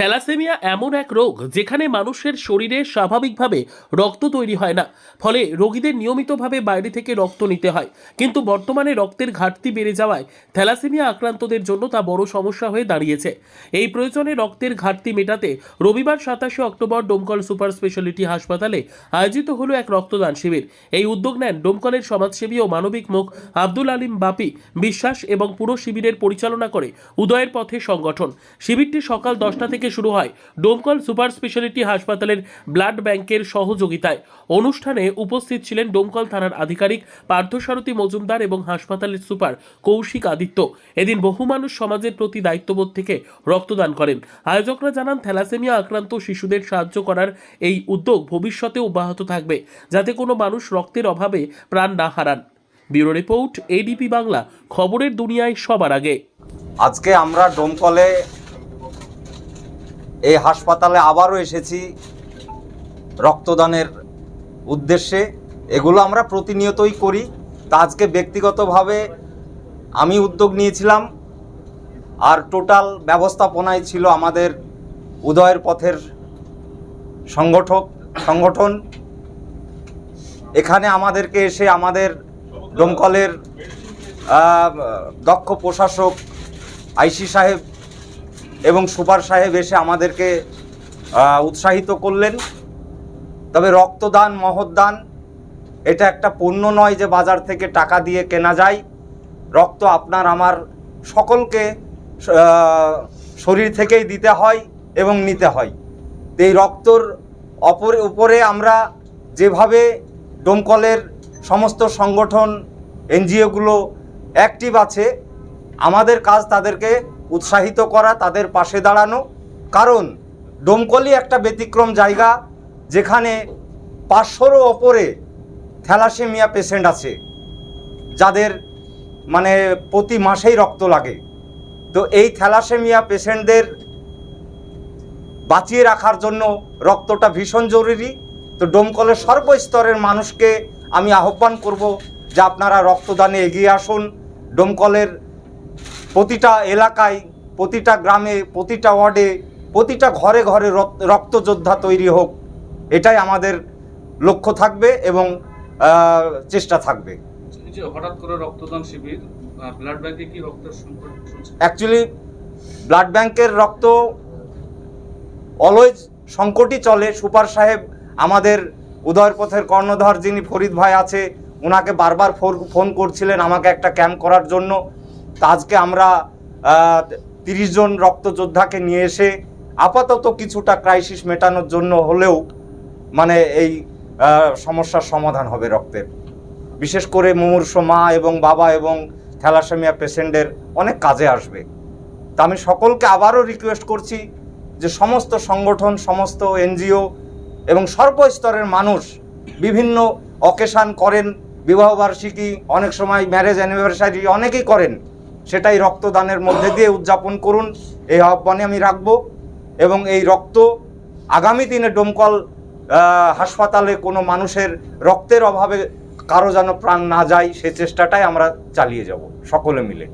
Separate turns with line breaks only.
Thalassaemia এমন এক রোগ যেখানে মানুষের শরীরে স্বাভাবিকভাবে রক্ত তৈরি হয় না। ফলে রোগীদের নিয়মিতভাবে বাইরে থেকে রক্ত নিতে হয়। কিন্তু বর্তমানে রক্তের ঘাটতি বেড়ে যাওয়ায় থ্যালাসেমিয়া আক্রান্তদের জন্য তা বড় সমস্যা হয়ে দাঁড়িয়েছে। এই প্রয়োজনে রক্তের ঘাটতি মেটাতে রবিবার সাতাশে অক্টোবর ডোমকল সুপার স্পেশালিটি হাসপাতালে আয়োজিত হলো এক রক্তদান শিবির। এই উদ্যোগ নেন ডোমকলের সমাজসেবী ও মানবিক মুখ আব্দুল আলিম বাপি। বিশ্বাস এবং পুরো শিবিরের পরিচালনা করে উদয়ের পথে সংগঠন। শিবিরটি সকাল দশটা থেকে শুরু হয় ডোমকল সুপার স্পেশালিটি হাসপাতালের ব্লাড ব্যাংকের সহযোগিতায়। অনুষ্ঠানে উপস্থিত ছিলেন ডোমকল থানার আধিকারিক পার্থসারথী মজুমদার এবং হাসপাতালের সুপার কৌশিক আদিত্য। এদিন বহু মানুষ সমাজের প্রতি দায়িত্ববোধ থেকে রক্তদান করেন। আয়োজকরা জানান, থ্যালাসেমিয়া আক্রান্ত শিশুদের সাহায্য করার এই উদ্যোগ ভবিষ্যতে অব্যাহত থাকবে, যাতে কোনো মানুষ রক্তের অভাবে প্রাণ না হারান। ব্যুরো রিপোর্ট, এডিপি বাংলা, খবরের দুনিয়ায় সবার আগে।
আজকে আমরা ডোমকলে এই হাসপাতালে আবারও এসেছি রক্তদানের উদ্দেশ্যে। এগুলো আমরা প্রতিনিয়তই করি। তা আজকে ব্যক্তিগতভাবে আমি উদ্যোগ নিয়েছিলাম। আর টোটাল ব্যবস্থাপনায় ছিল আমাদের উদয়ের পথের সংগঠক, সংগঠন। এখানে আমাদেরকে এসে আমাদের দমকলের দক্ষ প্রশাসক আইসি সাহেব এবং সুপার সাহেব এসে আমাদেরকে উৎসাহিত করলেন। তবে রক্তদান মহদান এটা একটা পণ্য নয় যে বাজার থেকে টাকা দিয়ে কেনা যায়। রক্ত আপনার আমার সকলকে শরীর থেকেই দিতে হয় এবং নিতে হয়। তো এই রক্তর অপরে, উপরে আমরা যেভাবে ডোমকলের সমস্ত সংগঠন, এনজিওগুলো অ্যাক্টিভ আছে, আমাদের কাজ তাদেরকে উৎসাহিত করা, তাদের পাশে দাঁড়ানো। কারণ ডোমকলই একটা ব্যতিক্রম জায়গা যেখানে পাঁচশোরও ওপরে থ্যালাসেমিয়া পেশেন্ট আছে, যাদের মানে প্রতি মাসেই রক্ত লাগে। তো এই থ্যালাসেমিয়া পেশেন্টদের বাঁচিয়ে রাখার জন্য রক্তটা ভীষণ জরুরি। তো ডোমকলের সর্বস্তরের মানুষকে আমি আহ্বান করব যে আপনারা রক্তদানে এগিয়ে আসুন। ডোমকলের প্রতিটা এলাকায় প্রতিটা গ্রামে প্রতিটা ওয়ার্ডে প্রতিটা ঘরে ঘরে রক- রক্তযোদ্ধা তৈরি হোক এটাই আমাদের লক্ষ্য থাকবে এবং চেষ্টা থাকবে।
হঠাৎ করে রক্তদান শিবির ব্লাড ব্যাংকে কি রক্তের
অ্যাকচুয়ালি ব্লাড ব্যাংকের রক্ত অলওয়েজ সংকটই চলে। সুপার সাহেব আমাদের উদয়ের পথের কর্ণধার যিনি ফরিদ ভাই আছে ওনাকে বারবার ফোন করছিলেন আমাকে একটা ক্যাম্প করার জন্য। আজকে আমরা তিরিশ জন রক্তযোদ্ধাকে নিয়ে এসে আপাতত কিছুটা ক্রাইসিস মেটানোর জন্য হলেও মানে এই সমস্যার সমাধান হবে রক্তের। বিশেষ করে মুমূর্ষ মা এবং বাবা এবং থ্যালাসেমিয়া পেশেন্টের অনেক কাজে আসবে। তা আমি সকলকে আবারও রিকোয়েস্ট করছি যে সমস্ত সংগঠন, সমস্ত এনজিও এবং সর্বস্তরের মানুষ বিভিন্ন অকেশান করেন। বিবাহবার্ষিকী অনেক সময় ম্যারেজ অ্যানিভার্সারি অনেকেই করেন। সেটাই রক্তদানের মধ্যে দিয়ে উদযাপন করুন। এই আহ্বানে আমি রাখব এবং এই রক্ত আগামী দিনে ডোমকল হাসপাতালে কোনো মানুষের রক্তের অভাবে কারও যেন প্রাণ না যায়, সে চেষ্টাটাই আমরা চালিয়ে যাব, সকলে মিলে।